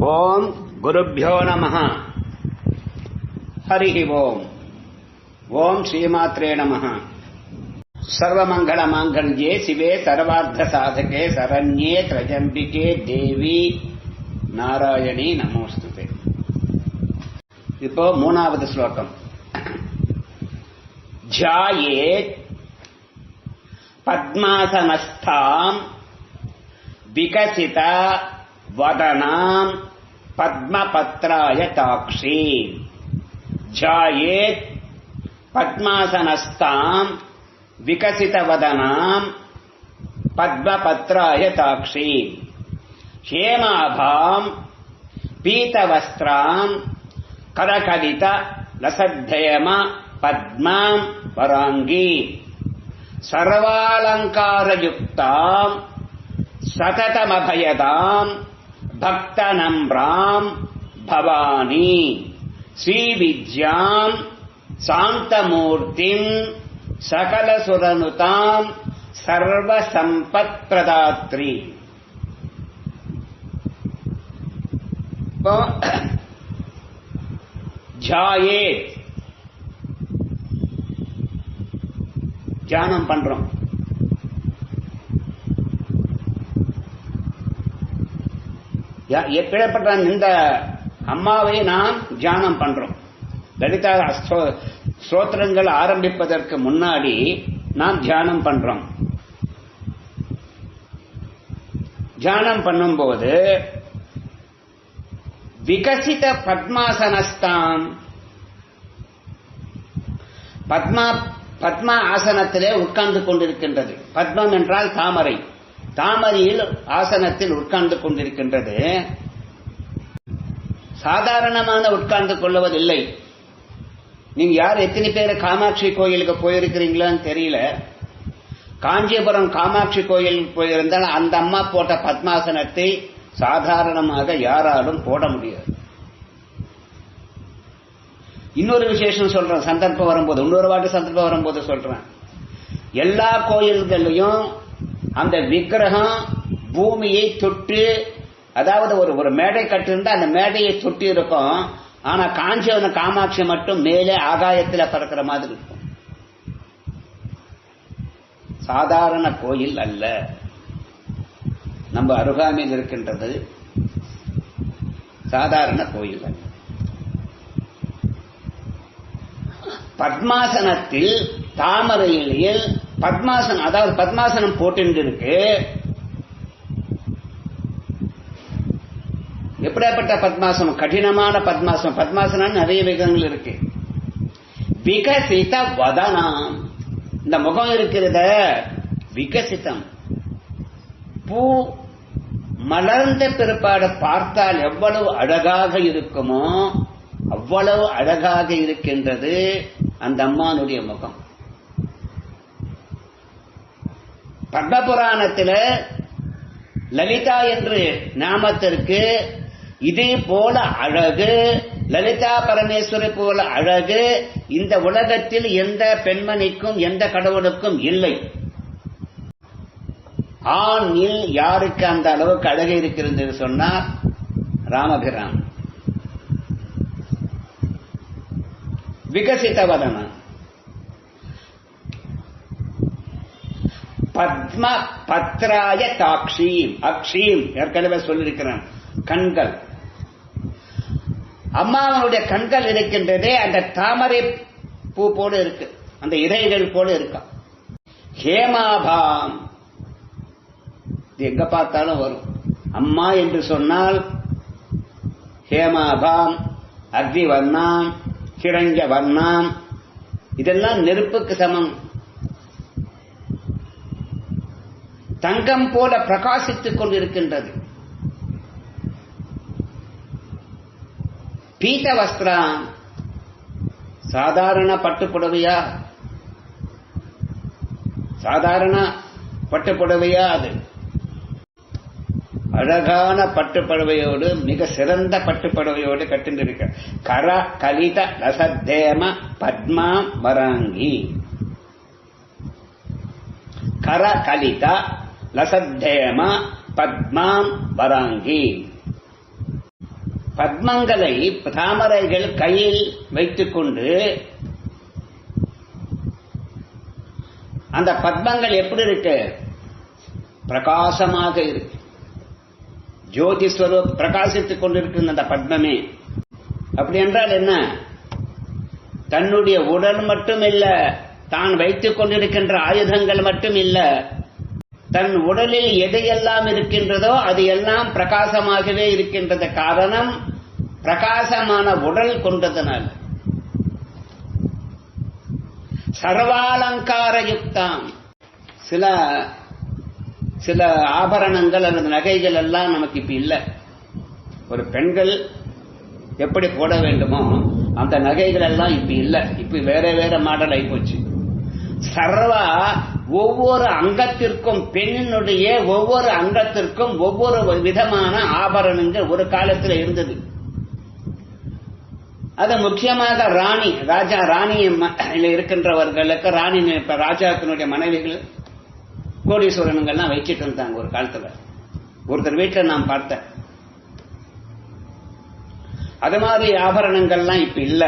ஓம் குருப்பியோ நம ஹரி ஓம் ஓம் ஸ்ரீமாத்ரே நம சர்வமங்கள மாங்கல்யே சிவே சர்வார்த்த சாதகே சரண்யே திரஜம்பிகே தேவி நாராயணி நமோஸ்துதே இப்போ மூணாவது ஸ்லோகம் ஜாயேத் பத்மாசனஸ்தாம் விகசித வதனாம் पद्मपत्राय ताक्षी। ध्यायेत् पद्मासनस्ताम् विकसितवदनाम् पद्मपत्राय ताक्षी। क्षेमाभाम् पीतवस्त्राम् करकलित रसयम पद्माम् वराङ्गी। सर्वालङ्कारयुक्ताम् सततमभयताम् சததமபயதாம் பக்தநம்ராம் பவானி ஸ்ரீவித்யாம் சாந்தமூர்த்திம் சகலசுரனுதாம் சர்வசம்பத் பிரதாத்ரி இப்போ ஜாயேத் தியானம் பண்றோம் யா- எப்படிப்பட்ட இந்த அம்மாவை நாம் தியானம் பண்றோம். லலிதா ஸ்ரோத்திரங்கள் ஆரம்பிப்பதற்கு முன்னாடி நாம் தியானம் பண்றோம். தியானம் பண்ணும்போது விகசித பத்மாசனஸ்தாம் பத்மா பத்மா ஆசனத்திலே உட்கார்ந்து கொண்டிருக்கின்றது. பத்மம் என்றால் தாமரை. தாமரையில் ஆசனத்தில் உட்கார்ந்து கொண்டிருக்கின்றது. சாதாரணமான உட்கார்ந்து கொள்வதில்லை நீங்க யார் எத்தனை பேர் காமாட்சி கோயிலுக்கு போயிருக்கிறீங்களான்னு தெரியல. காஞ்சிபுரம் காமாட்சி கோயிலுக்கு போயிருந்தால் அந்த அம்மா போட்ட பத்மாசனத்தை சாதாரணமாக யாராலும் போட முடியாது. இன்னொரு விசேஷம் சொல்றேன் சந்தர்ப்பம் வரும்போது இன்னொரு வாட்டி சந்தர்ப்பம் வரும்போது சொல்றேன். எல்லா கோயில்களையும் அந்த விக்கிரகம் பூமியை தொட்டு அதாவது ஒரு ஒரு மேடை கட்டிருந்தா அந்த மேடையை தொட்டி இருக்கும். ஆனா காஞ்சிபுரம் காமாட்சி மட்டும் மேலே ஆகாயத்துல பறக்கிற மாதிரி இருக்கும். சாதாரண கோயில் அல்ல. நம்ம அருகாமையில் இருக்கின்றது சாதாரண கோயில் அல்ல. பத்மாசனத்தில் தாமரையில் பத்மாசனம் அதாவது பத்மாசனம் போட்டு இருக்கு எப்படியாப்பட்ட பத்மாசனம்? கடினமான பத்மாசனம். பத்மாசனம் நிறைய விதங்கள் இருக்கு. விகசித வதனம். இந்த முகம் இருக்கிறத விகசிதம் பூ மலர்ந்த பிற்பாடு பார்த்தால் எவ்வளவு அழகாக இருக்குமோ அவ்வளவு அழகாக இருக்கின்றது அந்த அம்மானுடைய முகம். பத்மபுராணத்தில் லலிதா என்று நாமத்திற்கு இதே போல அழகு லலிதா பரமேஸ்வரி போல அழகு இந்த உலகத்தில் எந்த பெண்மணிக்கும் எந்த கடவுளுக்கும் இல்லை. ஆணில் யாருக்கு அந்த அளவுக்கு அழகு இருக்கிறது சொன்னா சொன்னார் ராமபிரான் விகசித வதனம் பத்ம பத்ராய தாக்ஷீம். அக்ஷீம் ஏற்கனவே சொல்லியிருக்கிறேன். கண்கள். அம்மாவனுடைய கண்கள் இருக்கின்றதே அந்த தாமரை பூ போல இருக்கு. அந்த இறைகள் போல இருக்கா. ஹேமாபாம். இது எங்க பார்த்தாலும் வரும். அம்மா என்று சொன்னால் ஹேமாபாம் அக்னி வர்ணாம் கிரஞ்ச வர்ணாம் இதெல்லாம் நெருப்புக்கு சமம். தங்கம் போல பிரகாசித்துக் கொண்டிருக்கின்றது. பீத வஸ்திரம் சாதாரண பட்டுப்புடவையா? சாதாரண பட்டுப்புடவையா அது? அழகான பட்டுப்புடவையோடு மிக சிறந்த பட்டுப்புடவையோடு கட்டிருக்க கர கலித ரசத்தேம பத்மா வராங்கி. கர கலிதா லசத்தேம பத்மாம் வராங்கி. பத்மங்களை தாமரைகள் கையில் வைத்துக்கொண்டு அந்த பத்மங்கள் எப்படி இருக்கு? பிரகாசமாக இருக்கு. ஜோதி ஸ்வரூப் பிரகாசித்துக் கொண்டிருக்கு அந்த பத்மமே. அப்படி என்றால் என்ன? தன்னுடைய உடல் மட்டும் இல்ல தான் வைத்துக் கொண்டிருக்கின்ற ஆயுதங்கள் மட்டும் இல்ல தன் உடலில் எதையெல்லாம் இருக்கின்றதோ அது எல்லாம் பிரகாசமாகவே இருக்கின்றது காரணம் பிரகாசமான உடல் கொண்டதனால். சர்வாலங்கார யுக்தாம் சில சில ஆபரணங்கள் அல்லது நகைகள் எல்லாம் நமக்கு இப்ப இல்லை. ஒரு பெண்கள் எப்படி போட வேண்டுமோ அந்த நகைகள் எல்லாம் இப்ப இல்லை. இப்ப வேற வேற மாடல் ஆயிப்போச்சு. சர்வா ஒவ்வொரு அங்கத்திற்கும் பெண்ணினுடைய ஒவ்வொரு அங்கத்திற்கும் ஒவ்வொரு விதமான ஆபரணங்கள் ஒரு காலத்தில் இருந்தது. அது முக்கியமாக ராணி ராஜா ராணி இருக்கின்றவர்களுக்கு ராணி இப்ப ராஜாத்தினுடைய மனைவிகள் கோடீஸ்வரனுங்கள்லாம் வச்சிட்டு இருந்தாங்க ஒரு காலத்துல. ஒருத்தர் வீட்டில் நான் பார்த்தேன். அது மாதிரி ஆபரணங்கள்லாம் இப்ப இல்ல.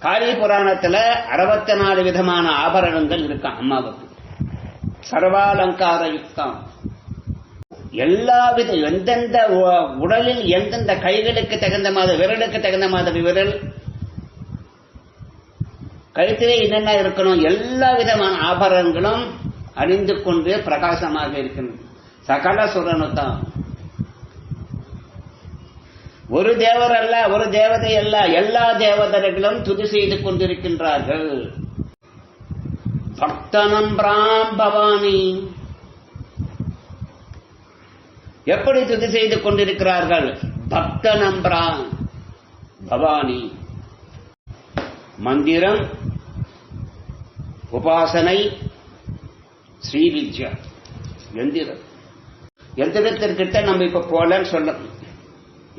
காளி புராணத்துல அறுபத்தி நாலு விதமான ஆபரணங்கள் இருக்கான் அம்மாவுக்கு? சர்வாலங்கார யுக்தம் எல்லா வித எந்தெந்த உடலில் எந்தெந்த கைகளுக்கு தகுந்த மாதிரி விரலுக்கு தகுந்த மாதிரி விரல்? கழுத்திலே என்னென்ன இருக்கணும்? எல்லா விதமான ஆபரணங்களும் அணிந்து கொண்டு பிரகாசமாக இருக்கின்றன. சகல சுரனுத்தான் ஒரு தேவர் அல்ல ஒரு தேவதை அல்ல. எல்லா தேவதர்களும் துதி செய்து கொண்டிருக்கின்றார்கள். பக்தனம் பிராம் பவானி எப்படி துதி செய்து கொண்டிருக்கிறார்கள்? பக்த நம்பிரான் பவானி. மந்திரம் உபாசனை ஸ்ரீவித்யா. எந்திரம். எந்திரத்திற்கிட்ட நம்ம இப்ப போலன்னு சொல்லணும்.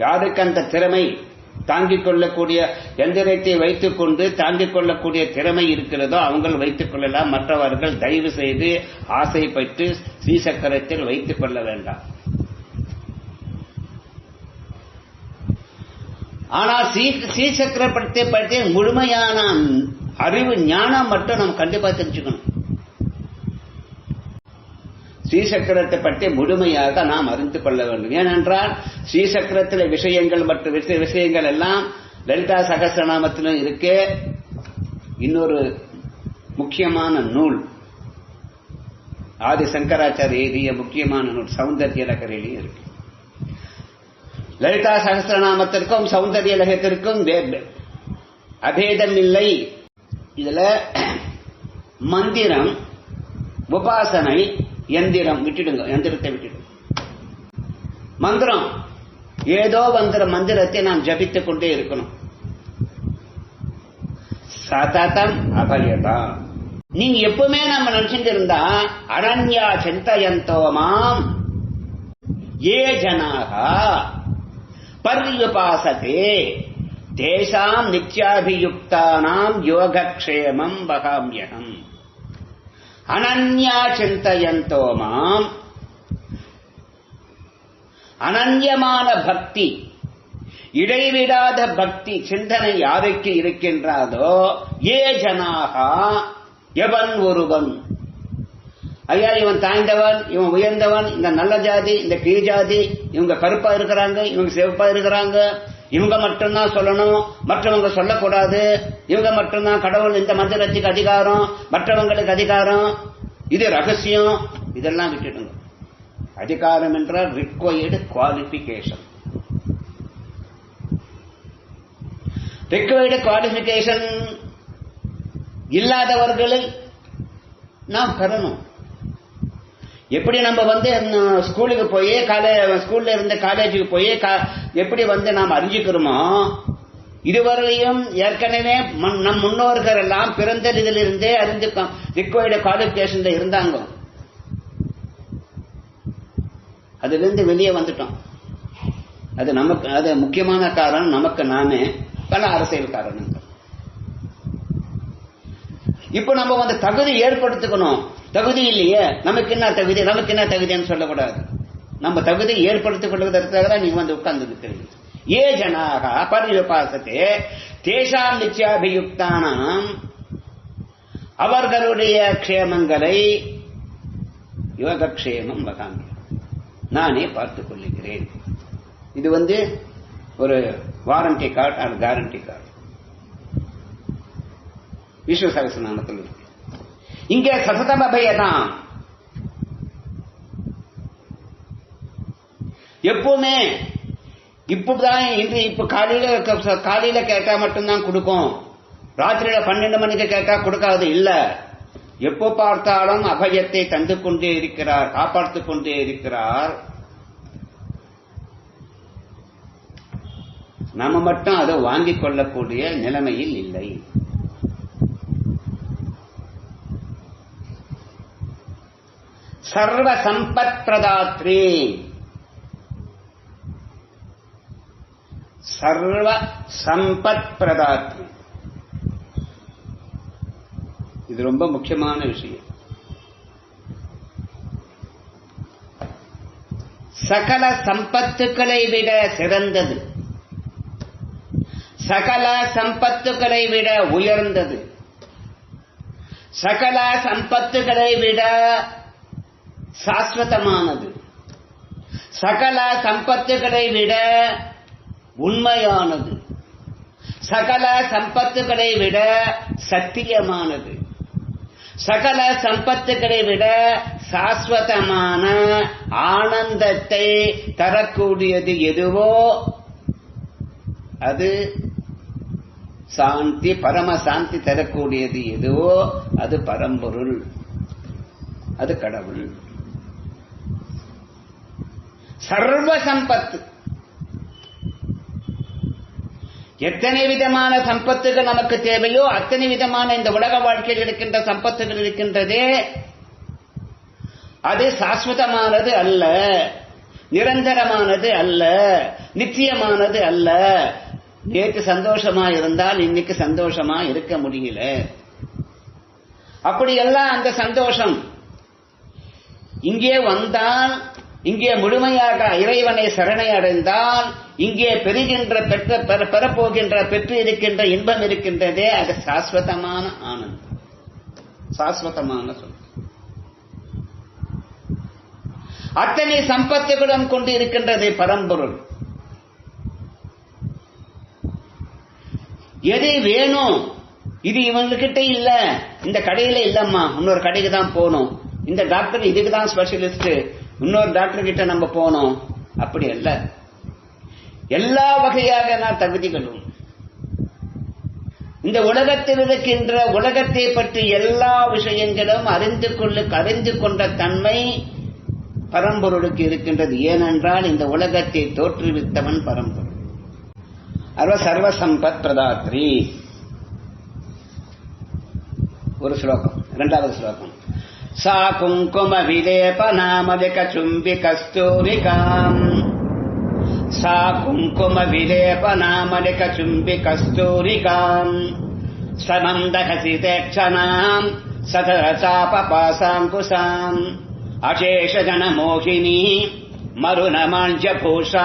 யாருக்கு அந்த திறமை தாங்கிக் கொள்ளக்கூடிய எந்திரத்தை வைத்துக் கொண்டு தாங்கிக் கொள்ளக்கூடிய திறமை இருக்கிறதோ அவங்க வைத்துக் கொள்ளலாம். மற்றவர்கள் தயவு செய்து ஆசைப்பட்டு ஸ்ரீசக்கரத்தில் வைத்துக் கொள்ள வேண்டாம். ஆனால் ஸ்ரீசக்கரத்தை பற்றி முழுமையான அறிவு ஞானம் மட்டும் நம்ம கண்டிப்பா தெரிஞ்சுக்கணும். ஸ்ரீசக்கரத்தை பற்றி முழுமையாக நாம் அறிந்து கொள்ள வேண்டும். ஏனென்றால் ஸ்ரீசக்கரத்தில் விஷயங்கள் மற்றும் விஷயங்கள் எல்லாம் லலிதா சகசிரநாமத்திலும் இருக்கு. இன்னொரு முக்கியமான நூல் ஆதி சங்கராச்சாரிய எழுதிய முக்கியமான நூல் சௌந்தர்ய லகரிலையும் இருக்கு. லலிதா சகசிரநாமத்திற்கும் சௌந்தர்ய லகத்திற்கும் அபேதம் இல்லை. இதுல மந்திரம் உபாசனை எந்திரம் விட்டுடுங்க எந்திரத்தை விட்டுடுங்க. மந்திரம். ஏதோ வந்துற மந்திரத்தை நாம் ஜபித்துக் கொண்டே இருக்கணும். சததம் அபயதா நீங்க எப்பவுமே நம்ம நினைச்சிட்டு இருந்தா அனன்யா சிந்தயந்தோமாம். ஏ ஜனாக. பர்யுபாசதே. தேசாம் நித்யாபியுக்தானாம் யோகக்ஷேமம் பகாமியகம் அனன்யா சிந்தையந்தோ மாம். அனன்யமான பக்தி இடைவிடாத பக்தி சிந்தனை யாருக்கு இருக்கின்றதோ ஏ ஜனாகா எவன் ஒருவன்? ஐயா இவன் தாய்ந்தவன் இவன் உயர்ந்தவன் இந்த நல்ல ஜாதி இந்த கீழ் ஜாதி இவங்க கருப்பா இருக்கிறாங்க இவங்க சிவப்பா இருக்கிறாங்க இவங்க மட்டும்தான் சொல்லணும். மற்றவங்க சொல்லக்கூடாது. இவங்க மட்டும்தான் கடவுள் இந்த மந்திரத்துக்கு அதிகாரம். மற்றவங்களுக்கு அதிகாரம். இது ரகசியம். இதெல்லாம் விட்டுடுங்க. அதிகாரம் என்றால் ரிக்வயர்டு குவாலிபிகேஷன் ரிக்வயர்டு குவாலிபிகேஷன் இல்லாதவர்களை நாம் பெறணும் எப்படி நம்ம வந்து ஸ்கூலுக்கு போய் ஸ்கூல்ல இருந்து காலேஜுக்கு போய் எப்படி வந்து நாம் அறிஞ்சுக்கிறோமோ இதுவரையும் ஏற்கனவே நம் முன்னோர்கள் எல்லாம் பிறந்ததிலிருந்தே அறிந்து ரிக்வயர்டு குவாலிபிகேஷன்ல இருந்தாங்க. அதுல இருந்து வெளியே வந்துட்டோம். அது நமக்கு அது முக்கியமான காரணம் நமக்கு நானே பல அரசியல் காரணம் இப்ப நம்ம வந்து தகுதி ஏற்படுத்திக்கணும். தகுதி இல்லையே நமக்கு என்ன தகுதி? நமக்கு என்ன தகுதின்னு சொல்லக்கூடாது. நம்ம தகுதி ஏற்படுத்திக் கொள்வதற்காக தான் நீங்க வந்து உட்கார்ந்து இருக்கிறீங்க ஏ ஜனாக பரியுபாசத்தே தேசாம் நிச்சயாபியுக்தானாம் அவர்களுடைய க்ஷேமங்களை யோகக்ஷேமம் வகாமி. நானே பார்த்துக் கொள்ளுகிறேன் இது வந்து ஒரு warranty card and guarantee card Vishnu சகசநாமத்தில் இருக்கு இங்கே சசதம பயதான் எப்பவுமே இப்பதான் இன்று இப்ப காலையில காலையில கேட்டா மட்டும்தான் கொடுக்கும் ராத்திரியில பன்னெண்டு மணிக்கு கேட்டா கொடுக்காது இல்ல எப்போ பார்த்தாலும் அபயத்தை தந்து கொண்டே இருக்கிறார் காப்பாற்றிக் கொண்டே இருக்கிறார் நம்ம மட்டும் அதை வாங்கிக் கொள்ளக்கூடிய நிலைமையில் இல்லை சர்வ சம்பத் பிரதாத்ரி சர்வ சம்பத் பிரதாத்ரி இது ரொம்ப முக்கியமான விஷயம். சகல சம்பத்துக்களை விட சிறந்தது. சகல சம்பத்துக்களை விட உயர்ந்தது. சகல சம்பத்துக்களை விட சாஸ்வதமானது. சகல சம்பத்துகளை விட உண்மையானது. சகல சம்பத்துகளை விட சத்தியமானது. சகல சம்பத்துகளை விட சாஸ்வதமான ஆனந்தத்தை தரக்கூடியது எதுவோ அது சாந்தி பரம சாந்தி தரக்கூடியது எதுவோ அது பரம்பொருள். அது கடவுள். சர்வ சம்பத்து. எத்தனை விதமான சம்பத்துகள் நமக்கு தேவையோ அத்தனை விதமான இந்த உலக வாழ்க்கையில் இருக்கின்ற சம்பத்துகள் இருக்கின்றதே அது சாஸ்வதமானது அல்ல நிரந்தரமானது அல்ல நித்தியமானது அல்ல. நேற்று சந்தோஷமா இருந்தால் இன்னைக்கு சந்தோஷமா இருக்க முடியல. அப்படியெல்லாம் அந்த சந்தோஷம் இங்கே வந்தால் இங்கே முழுமையாக இறைவனை சரணை அடைந்தால் இங்கே பெறுகின்ற பெற்ற பெற பெறப்போகின்ற பெற்று இருக்கின்ற இன்பம் இருக்கின்றதே அது சாஸ்வதமான ஆனந்தம். சாஸ்வதமான சொல். அத்தனை சம்பத்துகளும் கொண்டு இருக்கின்றது பரம்பொருள். எது வேணும் இது இவங்ககிட்ட இல்ல. இந்த கடையில இல்லம்மா இன்னொரு கடைக்கு தான் போகணும். இந்த டாக்டர் இதுக்கு தான் ஸ்பெஷலிஸ்ட் இன்னொரு டாக்டர் கிட்ட நம்ம போனோம். அப்படி அல்ல. எல்லா வகையாக நான் தகுதிகளும் இந்த உலகத்தில் இருக்கின்ற உலகத்தை பற்றி எல்லா விஷயங்களும் அறிந்து கொள்ள அறிந்து கொண்ட தன்மை பரம்பொருளுக்கு இருக்கின்றது. ஏனென்றால் இந்த உலகத்தை தோற்றுவித்தவன் பரம்பொருள். அர்வ சர்வசம்பத் பிரதாத்ரி. ஒரு ஸ்லோகம் இரண்டாவது ஸ்லோகம். சா குங்கும விலேபநாமலிக சும்பி கஸ்தூரிகாம் सा कुङ्कुमविलेपनामलिकचुम्बिकस्तूरिकाम् समन्दहसितेक्षणाम् सतरचापपासाङ्कुशाम् अशेषजनमोहिनी மருணமாஞ்ச பூஷா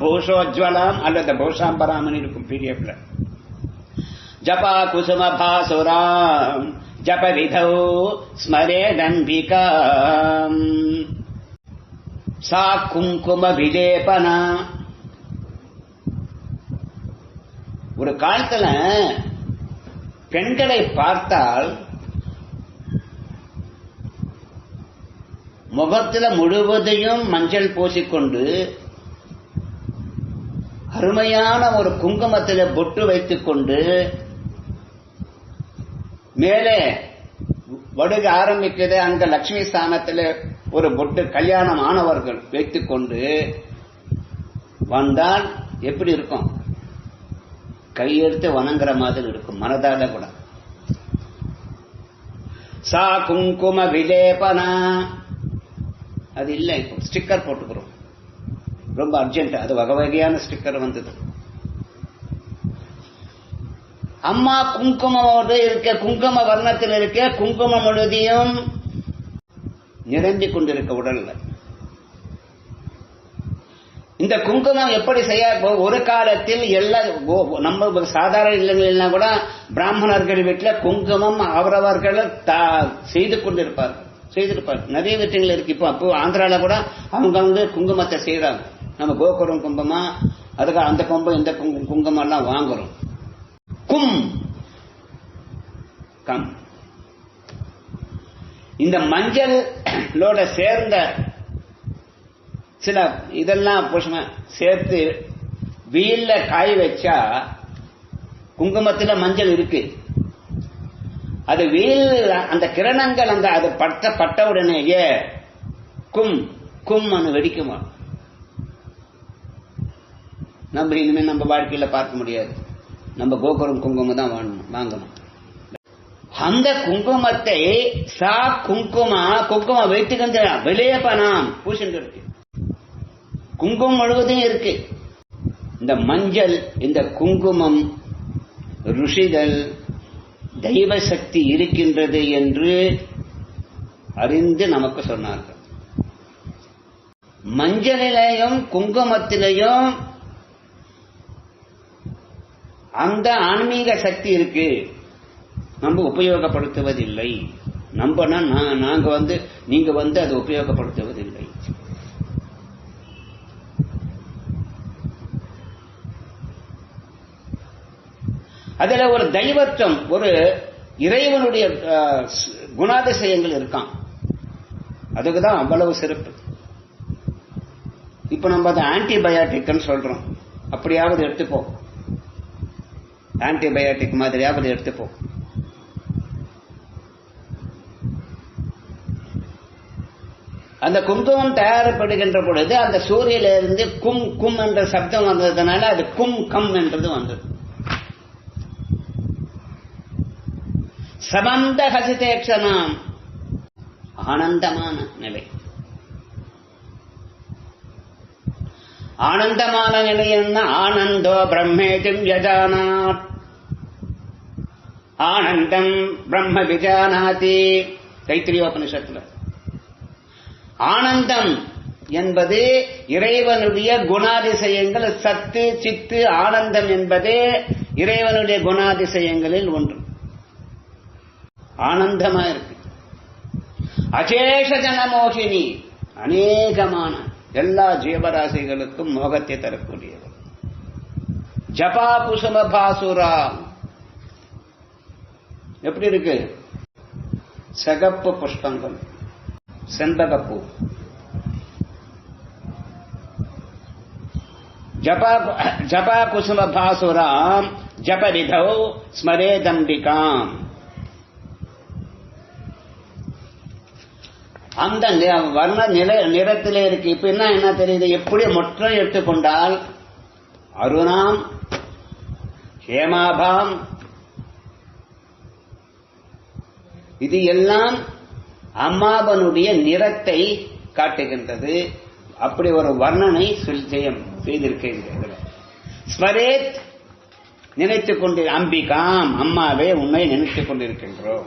பூஷோஜ்வலாம் அல்லது பூஷாம்பராமன் இருக்கும் பிடிஎஃப்ல ஜபா குசும பாசுராம் ஜப விதௌ ஸ்மரே நம்பிகாம் சா குங்கும விலேபனா ஒரு காலத்துல பெண்களை பார்த்தால் முகத்துல முழுவதையும் மஞ்சள் பூசிக்கொண்டு அருமையான ஒரு குங்குமத்தில் பொட்டு வைத்துக் கொண்டு மேலே வடுக ஆரம்பிக்கிறது அங்க லட்சுமி ஸ்தானத்தில் ஒரு பொட்டு கல்யாணம் ஆனவர்கள் வைத்துக் கொண்டு வந்தால் எப்படி இருக்கும்? கையெழுத்து வணங்குற மாதிரி இருக்கும். மனதால கூட. சா குங்கும விலேபனா. அது இல்லை இப்போ ஸ்டிக்கர் போட்டுக்கிறோம். ரொம்ப அர்ஜென்ட். அது வகை வகையான ஸ்டிக்கர் வந்தது. அம்மா குங்குமோடு இருக்க. குங்கும வர்ணத்தில் இருக்க. குங்குமம் முழுதியும் நிரம்பிக் கொண்டிருக்க உடல்ல. இந்த குங்குமம் எப்படி செய்ய ஒரு காலத்தில் எல்லா நம்ம சாதாரண இல்லங்களெல்லாம் கூட பிராமணர்கள் வீட்டில் குங்குமம் அவரவர்கள் தா- செய்து கொண்டிருப்பார். செய்திருப்பார். நிறைய வீட்டுகள் இருக்கு. இப்போ அப்போ ஆந்திரால கூட அவங்க வந்து குங்குமத்தை செய்யறாங்க நம்ம கோகுரம் குங்குமம் அதுக்கு அந்த கும்பம் இந்த குங்குமம் எல்லாம் வாங்குறோம். கும். கம். இந்த மஞ்சளோட சேர்ந்த சில இதெல்லாம் புஷ்ம சேர்த்து வெயில்ல காய வச்சா குங்குமத்துல மஞ்சள் இருக்கு. அது வெயில் அந்த கிரணங்கள் அந்த அது பட்ட பட்ட உடனேயே கும் கும் அனு வெடிக்குமா? நம்ம இனிமே நம்ம வாழ்க்கையில பார்க்க முடியாது. நம்ம கோகுலம் குங்குமம் தான் வாங்கணும் வாங்கணும். அந்த குங்குமத்தை சா குங்குமா குங்குமம் வைத்துக்கின்ற வெளியே பணம் பூசிட்டு இருக்கு. குங்குமம் முழுவதும் இருக்கு. இந்த மஞ்சள் இந்த குங்குமம் ருஷிகள் தெய்வ சக்தி இருக்கின்றது என்று அறிந்து நமக்கு சொன்னார்கள். மஞ்சளிலையும் குங்குமத்திலையும் அந்த ஆன்மீக சக்தி இருக்கு. நம்ம உபயோகப்படுத்துவதில்லை. நம்பனா நான் நாங்க வந்து நீங்க வந்து அதை உபயோகப்படுத்துவதில்லை. அதுல ஒரு தெய்வத்தம் ஒரு இறைவனுடைய குணாதிசயங்கள் இருக்கான் அதுக்கு தான் அவ்வளவு சிறப்பு. இப்ப நம்ம அதை ஆன்டிபயோட்டிக்னு சொல்றோம். அப்படியாவது எடுத்துப்போம் ஆன்டிபயாட்டிக் மாதிரியாவது எடுத்துப்போம் அந்த குங்குமம் தயாரப்படுகின்ற பொழுது அந்த சூரியனிலிருந்து கும் கும் என்ற சப்தம் வந்ததுனால அது கும் கம் என்றது வந்தது. சமந்த ஹசிதேக்ஷனாம். ஆனந்தமான நிலை. ஆனந்தமான நிலை என்ன? ஆனந்தோ பிரம்மேஜம் யஜானாத். ஆனந்தம் பிரம்ம விஜானாதி. தைத்திரியோபனிஷத்துல. ஆனந்தம் என்பது இறைவனுடைய குணாதிசயங்கள் சத்து சித்து ஆனந்தம் என்பது இறைவனுடைய குணாதிசயங்களில் ஒன்று. ஆனந்தமா இருக்கு. அசேஷ ஜனமோகினி அநேகமான எல்லா ஜீவராசிகளுக்கும் மோகத்தை தரக்கூடியவர். ஜபா குசும பாசுராம் எப்படி இருக்கு? செகப்பு புஷ்பங்கள் செண்பகப்பூ. ஜபா ஜபா குசும பாசுராம் ஜபரிதௌ ஸ்மரேதம்பிகாம் அந்த வர்ண நில நிறத்திலே இருக்கு. இப்ப என்ன என்ன தெரியுது? எப்படி மொற்றம் எடுத்துக்கொண்டால் அருணாம் ஹேமாபாம் இது எல்லாம் அம்மாவனுடைய நிறத்தை காட்டுகின்றது. அப்படி ஒரு வர்ணனை சொல் செய்திருக்கின்றது. ஸ்மரேத் நினைத்துக் கொண்டு அம்பிகாம் அம்மாவே உன்னை நினைத்துக் கொண்டிருக்கின்றோம்.